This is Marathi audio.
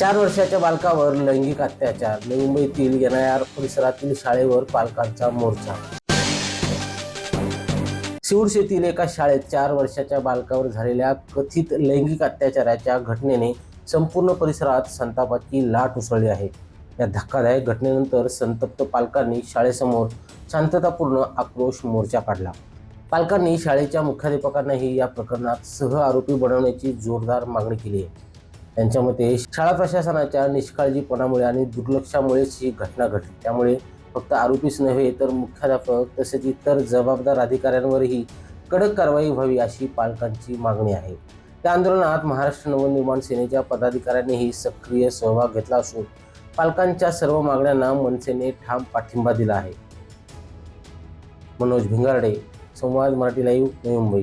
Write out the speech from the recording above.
चार वर्षाच्या बालकावर लैंगिक अत्याचार. मुंबईतील एन आर परिसरातील शाळेवर पालकांचा मोर्चा. शिवूर येथील एका शाळेत चार वर्षाच्या बालकावर झालेल्या कथित लैंगिक अत्याचाराच्या घटनेने संपूर्ण परिसरात संतापाची लाट उसळली आहे. या धक्कादायक घटनेनंतर संतप्त पालकांनी शाळेसमोर शांततापूर्ण आक्रोश मोर्चा काढला. पालकांनी शाळेच्या मुख्याध्यापकांनाही या प्रकरणात सह आरोपी बनवण्याची जोरदार मागणी केली आहे. त्यांच्या मते शाळा प्रशासनाच्या निष्काळजीपणामुळे आणि दुर्लक्षामुळेच ही घटना घडली. त्यामुळे फक्त आरोपीच नव्हे तर मुख्याध्यापक तसेच इतर जबाबदार अधिकाऱ्यांवरही कडक कारवाई व्हावी अशी पालकांची मागणी आहे. त्या आंदोलनात महाराष्ट्र नवनिर्माण सेनेच्या पदाधिकाऱ्यांनीही सक्रिय सहभाग घेतला असून पालकांच्या सर्व मागण्यांना मनसेने ठाम पाठिंबा दिला आहे. मनोज भिंगारडे संवाद मराठी लाईव्ह नवी मुंबई.